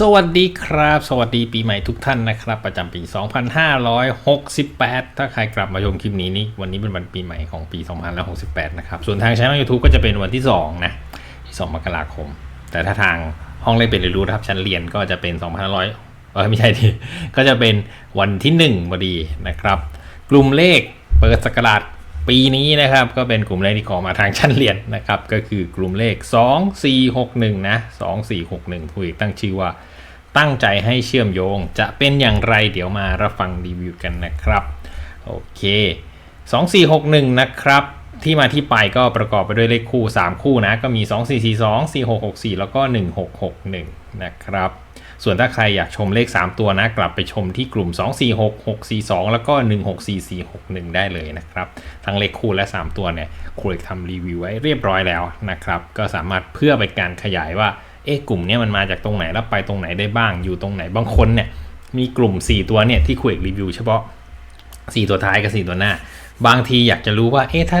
สวัสดีครับ สวัสดีปีใหม่ทุกท่านนะครับ ประจำปี 2568 ถ้าใครกลับมาชมคลิปนี้นี่วันนี้เป็นวันปีใหม่ของปี 2568 นะครับ ส่วนทางช่อง YouTube ก็จะเป็นวันที่ 2 นะ ที่2มกราคม แต่ถ้าทางห้องเล่นเป็นเรียนรู้นะครับชั้นเรียนก็จะเป็น2500เออไม่ใช่ทีก็จะเป็นวันที่1พอดีนะครับ กลุ่มเลขเปิดสกราชปีนี้นะครับก็เป็นกลุ่มเลขที่ขอมาทางชั้นเรียนนะครับ ก็คือกลุ่มเลข 2461 นะ 2461ผู้เอกตั้งชื่อว่า ตั้งใจให้เชื่อมโยง จะเป็นอย่างไรเดี๋ยวมารับฟังรีวิวกันนะครับ โอเค 2461 นะครับ ที่มาที่ไปก็ประกอบไปด้วยเลขคู่ 3 คู่นะ ก็มี 2442 4664 แล้วก็ 1661 นะครับ ส่วนถ้าใครอยากชมเลข 3 ตัวนะ กลับไปชมที่กลุ่ม 246642 แล้วก็ 164461 ได้เลยนะครับ ทั้งเลขคู่และ 3 ตัวเนี่ยครูเอกทำรีวิวไว้เรียบร้อยแล้วนะครับ ก็สามารถเพื่อเป็นการขยายว่า เอ๊ะกลุ่มเนี้ยมันมาจากตรงไหนแล้วไปตรงไหนได้บ้าง อยู่ตรงไหนบางคนเนี่ยมีกลุ่ม 4 ตัวเนี่ยที่ครูเอกรีวิวเฉพาะ 4 ตัวท้ายกับ 4 ตัวหน้า บางทีอยากจะรู้ว่าเอ๊ะถ้า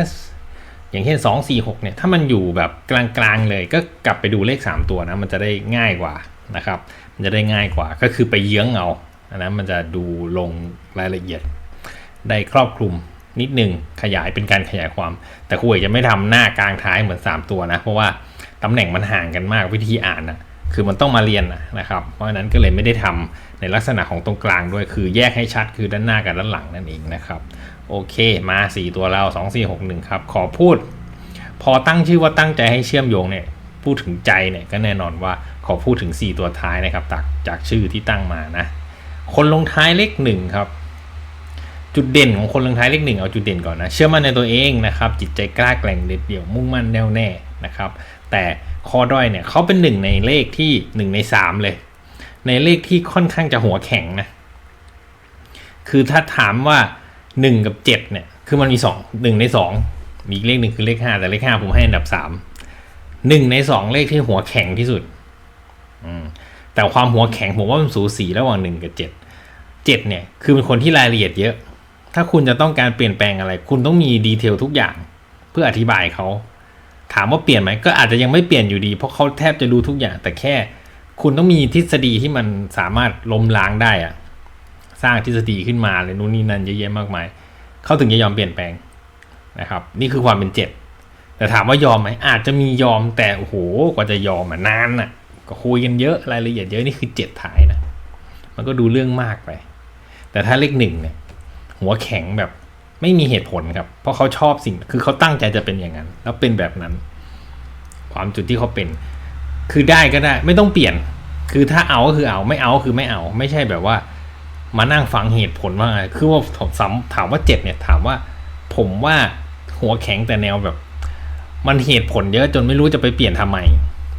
อย่างเช่น 2 4 6 เนี่ยถ้ามันอยู่แบบกลางๆเลยก็กลับไปดูเลข 3 ตัวนะมันจะได้ง่ายกว่านะครับมันจะได้ง่ายกว่าก็คือไปเยื้องเอาอันนั้นมันจะดูลงรายละเอียด ได้ครอบคลุมนิดหนึ่งขยายเป็นการขยายความ แต่ครูเอกจะไม่ทำหน้ากลางท้ายเหมือน 3 ตัวนะ เพราะว่า ตำแหน่งมันห่างกันมากวิธีอ่านนะคือมันต้องมาเรียนนะครับ เพราะฉะนั้นก็เลยไม่ได้ทำในลักษณะของตรงกลางด้วย คือแยกให้ชัดคือด้านหน้ากับด้านหลังนั่นเองนะครับ โอเคมา 4 ตัวเรา 2 4 6 1 ครับ ขอพูด พอตั้งชื่อว่าตั้งใจให้เชื่อมโยงเนี่ยพูดถึงใจเนี่ยก็แน่นอนว่าขอพูดถึง 4 ตัวท้ายนะครับจากจากชื่อที่ตั้งมานะ คนลงท้ายเลขหนึ่งครับ จุดเด่นของคนลงท้ายเลขหนึ่งเอาจุดเด่นก่อนนะ เชื่อมั่นในตัวเองนะครับ จิตใจกล้าแกร่งเด็ดเดี่ยวมุ่งมั่นแน่วแน่นะครับ แต่ข้อด้อยเนี่ยเขาเป็นหนึ่งในเลขที่หนึ่งในสามเลย ในเลขที่ค่อนข้างจะหัวแข็งนะ คือถ้าถามว่าหนึ่งกับเจ็ดเนี่ย คือมันมีสองหนึ่งในสองมีเลขหนึ่งคือเลขห้าแต่เลขห้าผมให้อันดับสามหนึ่งในสองเลขที่หัวแข็งที่สุด อืมแต่ความหัวแข็งผมว่ามันสูสีระหว่างหนึ่งกับเจ็ดเจ็ดเนี่ย คือเป็นคนที่รายละเอียดเยอะ ถ้าคุณจะต้องการเปลี่ยนแปลงอะไร คุณต้องมีดีเทลทุกอย่าง เพื่ออธิบายเขา ถามว่าเปลี่ยนไหมก็อาจจะยังไม่เปลี่ยนอยู่ดี เพราะเขาแทบจะรู้ทุกอย่าง แต่แค่ คุณต้องมีทฤษฎีที่มันสามารถล้มล้างได้อะสร้างทฤษฎีขึ้นมาเลยนู่นนี่นั่นเยอะแยะมากมายเขาถึงจะยอมเปลี่ยนแปลงนะครับ นี่คือความเป็นเจ็ดแต่ถามว่ายอมไหมอาจจะมียอมแต่โอ้โหกว่าจะยอมอะนานอะ ก็คุยกันเยอะรายละเอียดเยอะนี่คือเจ็ดท้ายนะมันก็ดูเรื่องมากไป แต่ถ้าเลขหนึ่งเนี่ย หัวแข็งแบบ ไม่มีเหตุผลครับ เพราะเขาชอบสิ่งคือเขาตั้งใจจะเป็นอย่างนั้น แล้วเป็นแบบนั้น ความจุดที่เขาเป็น คือได้ก็ได้ ไม่ต้องเปลี่ยน คือถ้าเอาก็คือเอาไม่เอาก็คือไม่เอา ไม่ใช่แบบว่า มานั่งฟังเหตุผลว่าไงคือว่าถามถามว่าเจ็ดเนี่ย ถามว่า ผมว่าหัวแข็งแต่แนวแบบ มันเหตุผลเยอะจนไม่รู้จะไปเปลี่ยนทำไม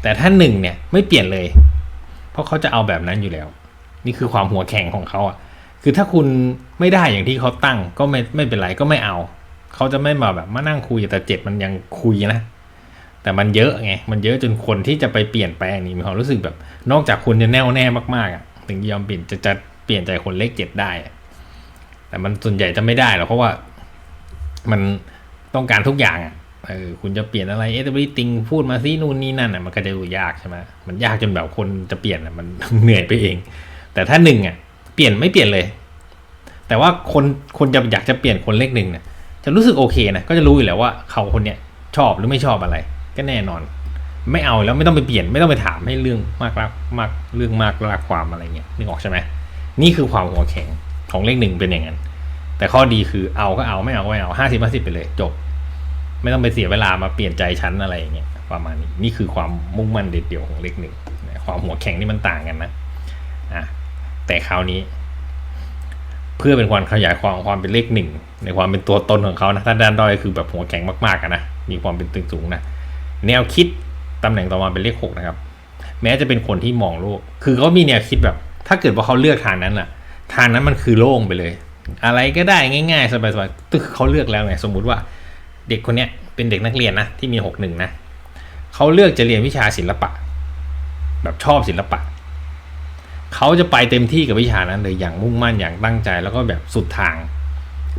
แต่ถ้าหนึ่งเนี่ยไม่เปลี่ยนเลย เพราะเขาจะเอาแบบนั้นอยู่แล้ว นี่คือความหัวแข็งของเขาอะ คือถ้าคุณไม่ได้อย่างที่เขาตั้งก็ไม่ไม่เป็นไรก็ไม่เอา เขาจะไม่มาแบบมานั่งคุยแต่เจ็ดมันยังคุยนะ แต่มันเยอะไงมันเยอะจนคนที่จะไปเปลี่ยนแปลงนี่มีความรู้สึกแบบ นอกจากคุณจะแน่วแน่มากๆอะถึงยอมเปลี่ยนจะจะเปลี่ยนใจคนเลขเจ็ดได้ แต่มันส่วนใหญ่จะไม่ได้หรอกเพราะว่ามันต้องการทุกอย่างอะเออคุณจะเปลี่ยนอะไรเอ v e r y t h i n พูดมาซินู่นนี่นั่นอะมันก็จะดูยากใช่ไหมมันยากจนแบบคนจะเปลี่ยนอะมันเหนื่อยไปเอง แต่ถ้าหนึ่งอะ เปลี่ยนไม่เปลี่ยนเลย แต่ว่าคนคนจะอยากจะเปลี่ยนคนเลขหนึ่งเนี่ยจะรู้สึกโอเคนะก็จะรู้อยู่แล้วว่าเขาคนเนี้ยชอบหรือไม่ชอบอะไร ก็แน่นอน ไม่เอาแล้วไม่ต้องไปเปลี่ยนไม่ต้องไปถามให้เรื่องมากรักมากเรื่องมากรักความอะไรเงี้ยนึกออกใช่ไหมนี่คือความหัวแข็งของเลขหนึ่งเป็นอย่างนั้น แต่ข้อดีคือเอาก็เอาไม่เอาก็ไม่เอาห้าสิบห้าสิบไปเลยจบ ไม่ต้องไปเสียเวลามาเปลี่ยนใจชั้นอะไรอย่างเงี้ยประมาณนี้นี่คือความมุ่งมั่นเด็ดเดี่ยวของเลขหนึ่งความหัวแข็งนี่มันต่างกันนะอะ แต่คราวนี้ เพื่อเป็นความขยายความความเป็นเลขหนึ่งในความเป็นตัวตนของเขานะถ้าด้านด้อยคือแบบหัวแข็งมากๆนะมีความเป็นตึงสูงนะแนวคิดตำแหน่งต่อมาเป็นเลขหกนะครับ แม้จะเป็นคนที่มองโลก คือเขามีแนวคิดแบบ ถ้าเกิดว่าเขาเลือกทางนั้นอะทางนั้นมันคือโล่งไปเลย อะไรก็ได้ง่ายๆสบายๆตึกเขาเลือกแล้วไงสมมุติว่า เด็กคนเนี้ยเป็นเด็กนักเรียนนะที่มีหกหนึ่งนะเขาเลือกจะเรียนวิชาศิลปะ แบบชอบศิลปะ เขาจะไปเต็มที่กับวิชานั้นเลยอย่างมุ่งมั่นอย่างตั้งใจ แล้วก็แบบสุดทาง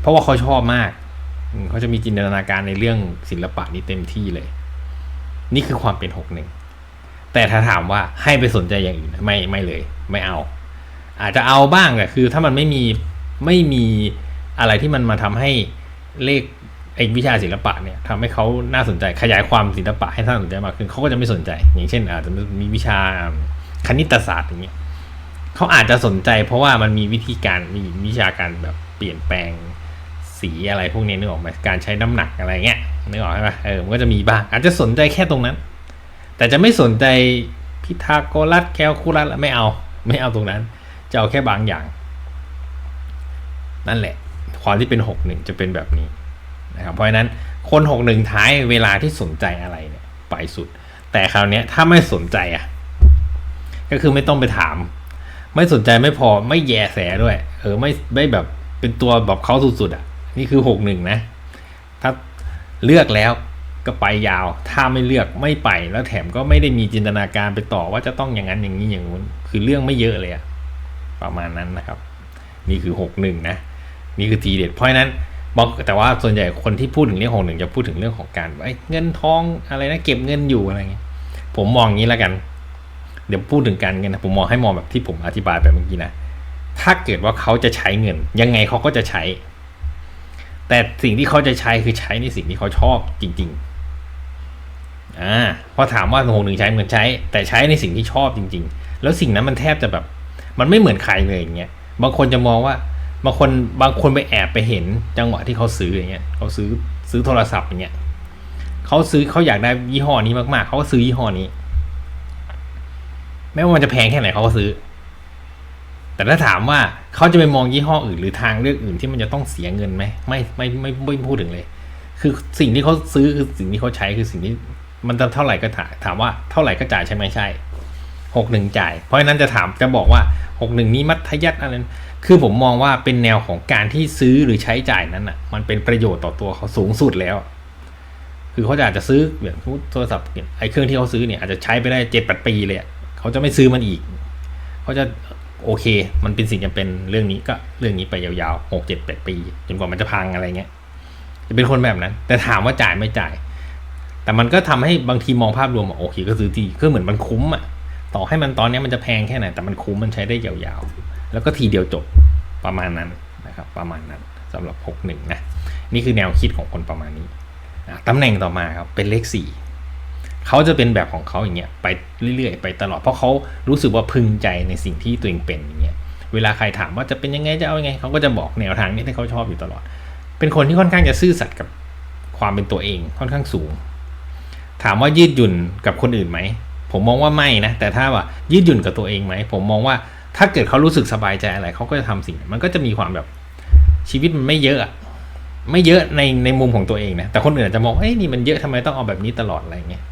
เพราะว่าเขาชอบมากเขาจะมีจินตนาการในเรื่องศิลปะนี้เต็มที่เลย นี่คือความเป็นหกหนึ่งแต่ถ้าถามว่าให้ไปสนใจอย่างอื่นไม่ไม่เลย ไม่เอา อาจจะเอาบ้างแต่คือ ถ้ามันไม่มีไม่มีอะไรที่มันมาทำให้เลขไอ้วิชาศิลปะเนี่ยทำให้เขาน่าสนใจขยายความศิลปะให้น่าสนใจมากขึ้นเขาก็จะไม่สนใจ อย่างเช่น อาจจะมีวิชาคณิตศาสตร์อย่างเงี้ย เขาอาจจะสนใจ เพราะว่ามันมีวิธีการมีวิชาการแบบเปลี่ยนแปลงสีอะไรพวกนี้นึกออกไหมการใช้น้ำหนักอะไรเงี้ยนึกออกใช่ไหมเออมันก็จะมีบ้าง อาจจะสนใจแค่ตรงนั้น แต่จะไม่สนใจพิทาโกรัสแคลคูลัสไม่เอาไม่เอาตรงนั้น จะเอาแค่บางอย่าง นั่นแหละ ความที่เป็นหกหนึ่งจะเป็นแบบนี้นะครับเพราะฉะนั้นคนหกหนึ่งท้ายเวลาที่สนใจอะไรเนี่ยไปสุด แต่คราวนี้ถ้าไม่สนใจอะก็คือไม่ต้องไปถาม ไม่สนใจไม่พอไม่แยแสด้วย เออไม่ไม่แบบเป็นตัวแบบเขาสุดๆอะ นี่คือหกหนึ่งนะ ถ้าเลือกแล้วก็ไปยาว ถ้าไม่เลือกไม่ไปแล้วแถมก็ไม่ได้มีจินตนาการไปต่อว่าจะต้องอย่างนั้นอย่างนี้อย่างนู้นคือเรื่องไม่เยอะเลยอะประมาณนั้นนะครับ นี่คือหกหนึ่งนะนี่คือทีเด็ดเพราะนั้นบอกแต่ว่าส่วนใหญ่คนที่พูดถึงเรื่องหกหนึ่งจะพูดถึงเรื่องของการเงินทองอะไรนะเก็บเงินอยู่อะไรเงี้ยผมมองงี้แล้วกัน เดี๋ยวพูดถึงการเงินนะผมมองให้มองแบบที่ผมอธิบายไปเมื่อกี้นะ ถ้าเกิดว่าเขาจะใช้เงิน ยังไงเขาก็จะใช้ แต่สิ่งที่เขาจะใช้คือใช้ในสิ่งที่เขาชอบจริง ๆอ่าพอถามว่าหกหนึ่งใช้เหมือนใช้ แต่ใช้ในสิ่งที่ชอบจริง ๆ แล้วสิ่งนั้นมันแทบจะแบบ มันไม่เหมือนใครเลยอย่างเงี้ยบางคนจะมองว่าบางคนบางคนไปแอบไปเห็นจังหวะที่เขาซื้ออย่างเงี้ยเขาซื้อซื้อโทรศัพท์อย่างเงี้ยเขาซื้อเขาอยากได้ยี่ห้อนี้มากๆเขาก็ซื้อยี่ห้อนี้ ไม่ว่ามันจะแพงแค่ไหนเขาก็ซื้อ แต่ถ้าถามว่าเขาจะไปมองยี่ห้ออื่น หรือทางเลือกอื่นที่มันจะต้องเสียเงินไหมไม่ไม่ไม่ไม่พูดถึงเลย คือสิ่งที่เขาซื้อคือสิ่งที่เขาใช้คือสิ่งที่มันจะเท่าไหร่ก็ถามถามว่าเท่าไหร่ก็จ่ายใช่ไหมใช่หกหนึ่งจ่าย เพราะฉะนั้นจะถามจะบอกว่าหกหนึ่งนี้มัธยัติอะไรคือผมมองว่าเป็นแนวของการที่ซื้อหรือใช้จ่ายนั้นอะ มันเป็นประโยชน์ต่อตัวเขาสูงสุดแล้ว คือเขาอาจจะซื้ออย่างโทรศัพท์ไอ้เครื่องที่เขาซื้อเนี่ยอาจจะใช้ไปได้เจ็ดแปดปีเลย เขาจะไม่ซื้อมันอีก เขาจะโอเค มันเป็นสิ่งจำเป็นเรื่องนี้ก็เรื่องนี้ไปยาวๆหกเจ็ดแปดปี จนกว่ามันจะพังอะไรเงี้ย จะเป็นคนแบบนั้น แต่ถามว่าจ่ายไม่จ่าย แต่มันก็ทำให้บางทีมองภาพรวมโอเคก็ซื้อทีก็เหมือนมันคุ้มอะ ต่อให้มันตอนนี้มันจะแพงแค่ไหนแต่มันคุ้มมันใช้ได้ยาวๆ แล้วก็ทีเดียวจบประมาณนั้นนะครับ ประมาณนั้นสำหรับ 6 1 นะ นี่คือแนวคิดของคนประมาณนี้นะตำแหน่งต่อมาครับเป็นเลข 4 เขาจะเป็นแบบของเขาอย่างเงี้ยไปเรื่อยๆ ไปตลอดเพราะเขารู้สึกว่าพึงใจในสิ่งที่ตัวเองเป็นอย่างเงี้ยเวลาใครถามว่าจะเป็นยังไงจะเอายังไงเขาก็จะบอกแนวทางนี้ที่เขาชอบอยู่ตลอด เป็นคนที่ค่อนข้างจะซื่อสัตย์กับความเป็นตัวเองค่อนข้างสูง ถามว่ายืดหยุ่นกับคนอื่นไหมผมมองว่าไม่นะแต่ถ้าว่ายืดหยุ่นกับตัวเองไหมผมมองว่าถ้าเกิดเขารู้สึกสบายใจอะไรเขาก็จะทำสิ่งมันก็จะมีความแบบชีวิตมันไม่เยอะไม่เยอะในในมุมของตัวเองนะแต่คนอื่นจะมองเอ้ยนี่มันเยอะทำไมต้องเอาแบบนี้ตลอดอะไรเงี้ย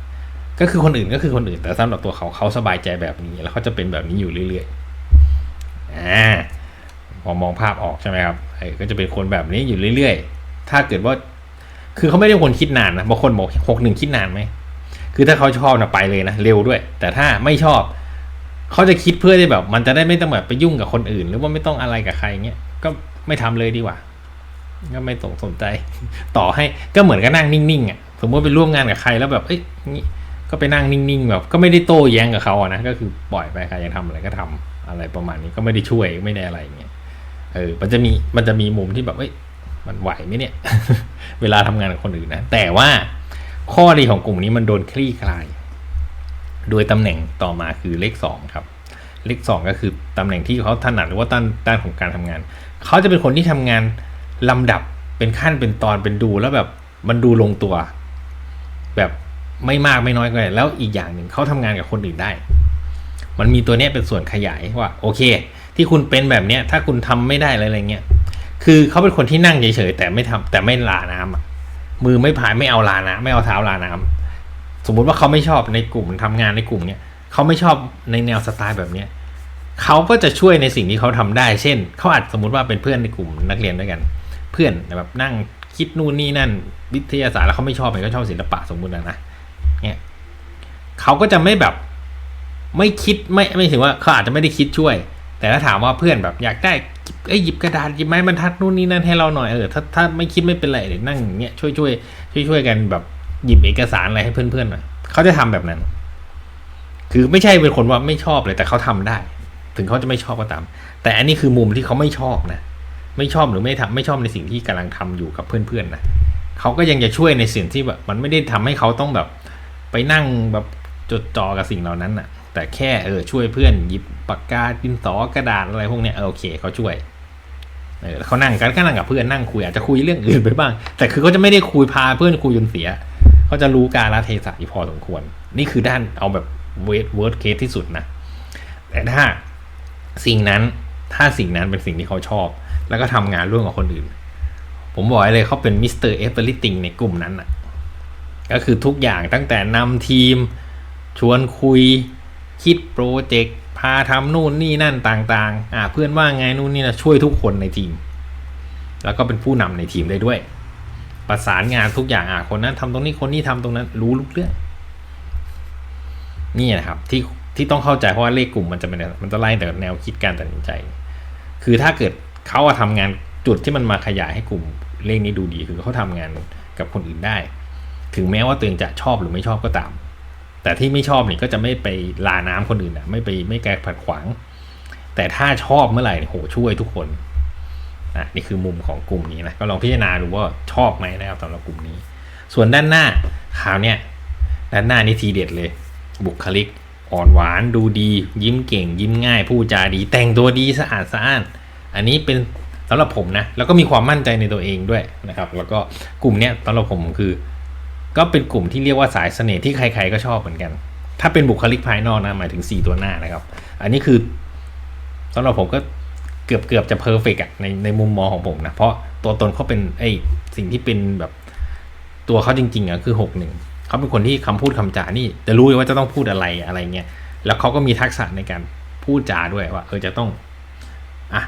ก็คือคนอื่นก็คือคนอื่น แต่สำหรับตัวเขาเขาสบายใจแบบนี้ แล้วเขาจะเป็นแบบนี้อยู่เรื่อยๆอ่าพอมองภาพออกใช่ไหมครับไอ้ก็จะเป็นคนแบบนี้อยู่เรื่อยๆ ถ้าเกิดว่า คือเขาไม่ได้คนคิดนานนะบางคนบอกหกหนึ่งคิดนานไหมคือถ้าเขาชอบนะไปเลยนะเร็วด้วย แต่ถ้าไม่ชอบ เขาจะคิดเพื่อที่แบบ มันจะได้ไม่ต้องแบบไปยุ่งกับคนอื่น หรือว่าไม่ต้องอะไรกับใครเงี้ยก็ไม่ทำเลยดีกว่าก็ไม่สนสนใจ ต่อให้ก็เหมือนกับนั่งนิ่งๆอะสมมติไปร่วมงานกับใครแล้วแบบเอ้ย ก็ไปนั่งนิ่งๆแบบก็ไม่ได้โต้แย้งกับเขาอะนะก็คือปล่อยไปใครจะทำอะไรก็ทำอะไรประมาณนี้ก็ไม่ได้ช่วยไม่ได้อะไรเงี้ยเออมันจะมีมันจะมีมุมที่แบบเอ้ยมันไหวไหมเนี่ย เวลาทำงานกับคนอื่นนะแต่ว่าข้อดีของกลุ่มนี้มันโดนคลี่คลาย โดยตำแหน่งต่อมาคือเลขสองครับเลขสองก็คือตำแหน่งที่เขาถนัดหรือว่าด้านด้านของการทำงาน เขาจะเป็นคนที่ทำงานลำดับเป็นขั้นเป็นตอนเป็นดูแล้วแบบมันดูลงตัว แบบ ไม่มากไม่น้อยก็ได้แล้วอีกอย่างหนึ่งเขาทำงานกับคนอื่นได้ มันมีตัวเนี้ยเป็นส่วนขยายว่า โอเค ที่คุณเป็นแบบเนี้ย ถ้าคุณทำไม่ได้อะไรเงี้ยคือเขาเป็นคนที่นั่งเฉยๆแต่ไม่ทำแต่ไม่ลาน้ำอะมือไม่พายไม่เอาลาน้ำไม่เอาเท้าลาน้ำสมมุติว่าเขาไม่ชอบในกลุ่มทำงานในกลุ่มเนี้ยเขาไม่ชอบในแนวสไตล์แบบเนี้ยเขาก็จะช่วยในสิ่งที่เขาทำได้ เช่น เขาอาจสมมติว่าเป็นเพื่อนในกลุ่มนักเรียนด้วยกัน เพื่อนแบบนั่งคิดนู่นนี่นั่น วิทยาศาสตร์แล้วเขาไม่ชอบเขาชอบศิลปะสมมุตินะนะ เนี่ยเขาก็จะไม่แบบไม่คิดไม่ไม่ถึงว่าเขาอาจจะไม่ได้คิดช่วย แต่ถ้าถามว่าเพื่อนแบบอยากได้ไอ้ยหยิบกระดาษหยิบไม้บรรทัดนู่นนี่นั่นให้เราหน่อยเออถ้าถ้าไม่คิดไม่เป็นไรเดี๋ยวนั่งอย่างเงี้ยช่วยช่วยช่วยช่วยกันแบบหยิบเอกสารอะไรให้เพื่อนๆหน่อยเขาจะทำแบบนั้น คือไม่ใช่เป็นคนว่าไม่ชอบเลยแต่เขาทำได้ ถึงเขาจะไม่ชอบก็ตาม แต่อันนี้คือมุมที่เขาไม่ชอบนะไม่ชอบหรือไม่ทำไม่ชอบในสิ่งที่กำลังทำอยู่กับเพื่อนๆนะเขาก็ยังจะช่วยในสิ่งที่แบบมันไม่ได้ทำให้เขาต้องแบบ ไปนั่งแบบจดจ่อกับสิ่งเหล่านั้นน่ะแต่แค่เออช่วยเพื่อนหยิบปากกาดินสอกระดาษอะไรพวกเนี้ยเออโอเคเขาช่วยเออเขานั่งกันก็นั่งกับเพื่อนนั่งคุยอาจจะคุยเรื่องอื่นไปบ้าง แต่คือเขาจะไม่ได้คุยพาเพื่อนคุยจนเสียเขาจะรู้การละเทศะพอสมควร นี่คือด้านเอาแบบเวทเวิร์ดเคสที่สุดนะแต่ถ้าสิ่งนั้นถ้าสิ่งนั้นเป็นสิ่งที่เขาชอบ แล้วก็ทำงานร่วมกับคนอื่น ผมบอกเลยเขาเป็นมิสเตอร์เอเวอร์ติงในกลุ่มนั้นอะ ก็คือทุกอย่างตั้งแต่นำทีม ชวนคุย คิดโปรเจกต์พาทำนู่นนี่นั่นต่างๆอ่าเพื่อนว่าไงนู่นนี่นะช่วยทุกคนในทีม แล้วก็เป็นผู้นำในทีมได้ด้วย ประสานงานทุกอย่างอะคนนั้นทำตรงนี้คนนี้ทำตรงนั้นรู้ทุกเรื่อง นี่นะครับที่ที่ต้องเข้าใจเพราะว่าเลขกลุ่มมันจะเป็นมันจะไล่แต่แนวคิดการตัดสินใจ คือถ้าเกิดเขาอะทำงานจุดที่มันมาขยายให้กลุ่มเลขนี้ดูดีคือเขาทำงานกับคนอื่นได้ ถึงแม้ว่าตัวเองจะชอบหรือไม่ชอบก็ตาม แต่ที่ไม่ชอบเนี่ยก็จะไม่ไปลาน้ำคนอื่นอะไม่ไปไม่แกขัดขวาง แต่ถ้าชอบเมื่อไหร่เนี่ยโหช่วยทุกคนนะนี่คือมุมของกลุ่มนี้นะก็ลองพิจารณาดูว่าชอบไหมนะครับสำหรับกลุ่มนี้ ส่วนด้านหน้าขาวเนี่ยด้านหน้านี่ทีเด็ดเลย บุคลิกอ่อนหวานดูดี ยิ้มเก่ง ยิ้มง่ายพูดจาดี แต่งตัวดีสะอาดสะอ้าน อันนี้เป็นสำหรับผมนะ แล้วก็มีความมั่นใจในตัวเองด้วยนะครับ แล้วก็กลุ่มเนี้ยสำหรับผมคือ ก็เป็นกลุ่มที่เรียกว่าสายเสน่ห์ที่ใครๆก็ชอบเหมือนกัน ถ้าเป็นบุคลิกภายนอกนะ หมายถึง 4 ตัวหน้านะครับ อันนี้คือสำหรับผมก็เกือบเกือบจะเพอร์เฟกอะในในมุมมองของผมนะ เพราะตัวตนเขาเป็นไอสิ่งที่เป็นแบบตัวเขาจริงๆอะคือ6 1เขาเป็นคนที่คำพูดคำจานี่จะรู้ว่าจะต้องพูดอะไรอะไรเงี้ยแล้วเขาก็มีทักษะในการพูดจาด้วยว่าเออจะต้องอะ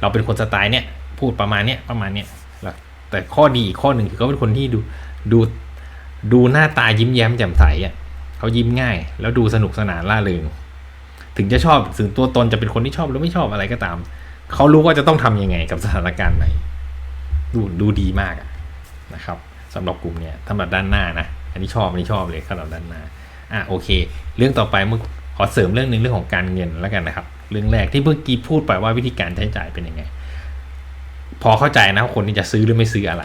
เราเป็นคนสไตล์เนี้ยพูดประมาณเนี้ยประมาณเนี้ยแต่ข้อดีอีกข้อหนึ่งคือเขาเป็นคนที่ดูดู ดูหน้าตายิ้มแย้มแจ่มใสอะเขายิ้มง่าย แล้วดูสนุกสนานล่าเริงถึงจะชอบถึงตัวตนจะเป็นคนที่ชอบหรือไม่ชอบอะไรก็ตาม เขารู้ว่าจะต้องทำยังไงกับสถานการณ์ไหน ดูดูดีมากนะครับสำหรับกลุ่มเนี้ยสำหรับด้านหน้านะอันนี้ชอบอันนี้ชอบเลยสำหรับด้านหน้าอะโอเค เรื่องต่อไปมึงขอเสริมเรื่องหนึ่งเรื่องของการเงินแล้วกันนะครับ เรื่องแรกที่เมื่อกี้พูดไปว่าวิธีการใช้จ่ายเป็นยังไง พอเข้าใจนะคนที่จะซื้อหรือไม่ซื้ออะไร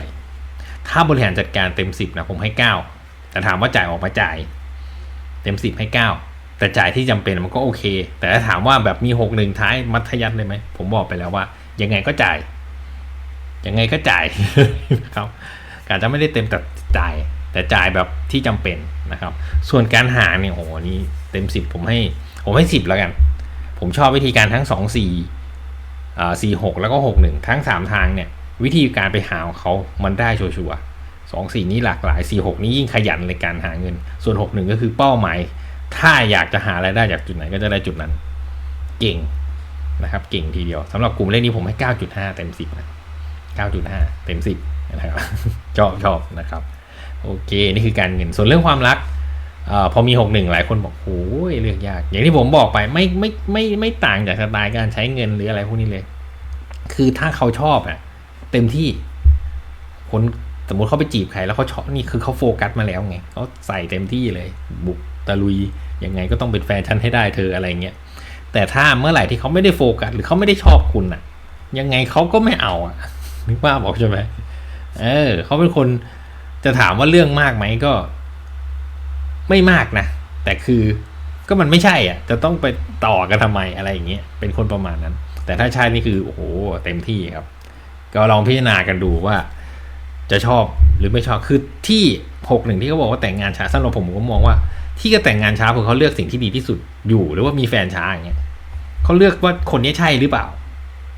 ถ้าบริหารจัดการเต็มสิบนะผมให้เก้าแต่ถามว่าจ่ายออกมาจ่าย เต็มสิบให้เก้าแต่จ่ายที่จำเป็นมันก็โอเค แต่ถ้าถามว่าแบบมีหกหนึ่งท้ายมัธยัติเลยไหม ผมบอกไปแล้วว่า ยังไงก็จ่าย ยังไงก็จ่ายครับการจะไม่ได้เต็มแต่จ่าย แต่จ่ายแบบที่จำเป็นนะครับ ส่วนการหาเนี่ยโอ้โหนี่เต็มสิบผมให้ ผมให้สิบแล้วกัน ผมชอบวิธีการทั้งสองสี่อ่าสี่หกแล้วก็หกหนึ่งทั้งสามทางเนี่ย วิธีการไปหาของเขามันได้ชัวร์สองสี่นี้หลากหลายสี่หกนี้ยิ่งขยันในการหาเงิน ส่วนหกหนึ่งก็คือเป้าหมาย ถ้าอยากจะหารายได้จากจุดไหนก็จะได้จุดนั้น เก่งนะครับ เก่งทีเดียวสำหรับกลุ่มเลขนี้ผมให้เก้าจุดห้าเต็มสิบนะเก้าจุดห้าเต็มสิบนะครับชอบชอบนะครับ โอเค นี่คือการเงินส่วนเรื่องความรักอพอมีหกหนึ่งหลายคนบอกโอ้ยเลือกยาก อย่างที่ผมบอกไปไม่ไม่ไม่ไม่ต่างจากสไตล์การใช้เงินหรืออะไรพวกนี้เลย คือถ้าเขาชอบอะ เต็มที่ คนสมมติเขาไปจีบใครแล้วเขาชอบนี่คือเขาโฟกัสมาแล้วไงเขาใส่เต็มที่เลย บุกตะลุยยังไงก็ต้องเป็นแฟนฉันให้ได้เธออะไรเงี้ยแต่ถ้าเมื่อไหร่ที่เขาไม่ได้โฟกัสหรือเขาไม่ได้ชอบคุณอะยังไงเขาก็ไม่เอาอะนึกว่าบอกใช่ไหมเออเขาเป็นคนจะถามว่าเรื่องมากไหมก็ ไม่มากนะแต่คือก็มันไม่ใช่อะ จะต้องไปต่อกันทำไมอะไรอย่างเงี้ยเป็นคนประมาณนั้น แต่ถ้าใช่นี่คือโอ้โหเต็มที่ครับ ก็ลองพิจารณากันดูว่า จะชอบหรือไม่ชอบคือที่หกหนึ่งที่เขาบอกว่าแต่งงานช้าสำหรับผมผมก็มองว่า ที่จะแต่งงานช้าเพราะเขาเลือกสิ่งที่ดีที่สุดอยู่ หรือว่ามีแฟนช้าอย่างเงี้ยเขาเลือกว่าคนนี้ใช่หรือเปล่า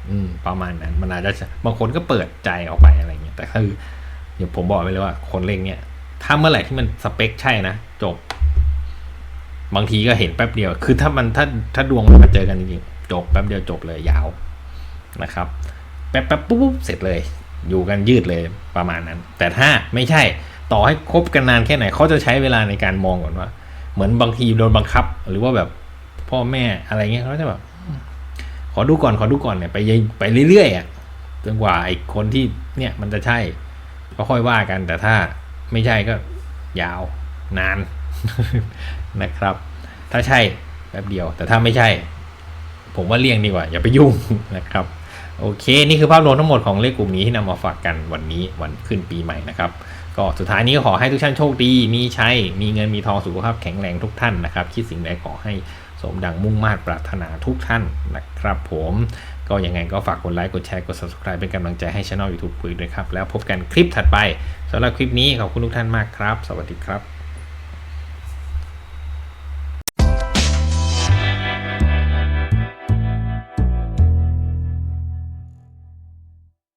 อืม ประมาณนั้น มันอาจจะบางคนก็เปิดใจออกไปอะไรเงี้ยแต่คืออย่างผมบอกไปเลยว่า คนเล่งเนี่ยถ้าเมื่อไหร่ที่มันสเปคใช่นะจบบางทีก็เห็นแป๊บเดียว คือถ้ามันถ้าถ้าดวงมันมาเจอกันจริงๆจบแป๊บเดียวจบเลยยาวนะครับ แป๊บแป๊บปุ๊บเสร็จเลย อยู่กันยืดเลยประมาณนั้น แต่ถ้าไม่ใช่ต่อให้คบกันนานแค่ไหนเขาจะใช้เวลาในการมองก่อนว่า เหมือนบางทีโดนบังคับ หรือว่าแบบพ่อแม่อะไรเงี้ยเขาจะแบบขอดูก่อนขอดูก่อนเนี่ยไปยไปเรื่อยๆอะจนกว่าไอ้คนที่เนี่ยมันจะใช่ก็ค่อยว่ากัน แต่ถ้าไม่ใช่ก็ยาวนานนะครับ ถ้าใช่แป๊บเดียว แต่ถ้าไม่ใช่ ผมว่าเลี่ยงดีกว่า อย่าไปยุ่งนะครับ โอเค นี่คือภาพรวมทั้งหมดของเลขกลุ่มนี้ที่นำมาฝากกันวันนี้วันขึ้นปีใหม่นะครับ ก็สุดท้ายนี้ก็ขอให้ทุกท่านโชคดี มีชัยมีเงินมีทองสุขภาพแข็งแรงทุกท่านนะครับ คิดสิ่งใดขอให้สมดังมุ่งมา่ปรารถนาทุกท่านนะครับผม ก็ยังไงก็ฝากกดไลค์ กดแชร์ กด subscribe เป็นกำลังใจให้ช่อง YouTube คุยด้วยครับ แล้วพบกันคลิปถัดไปสำหรับคลิปนี้ขอบคุณทุกท่านมากครับ สวัสดีครับ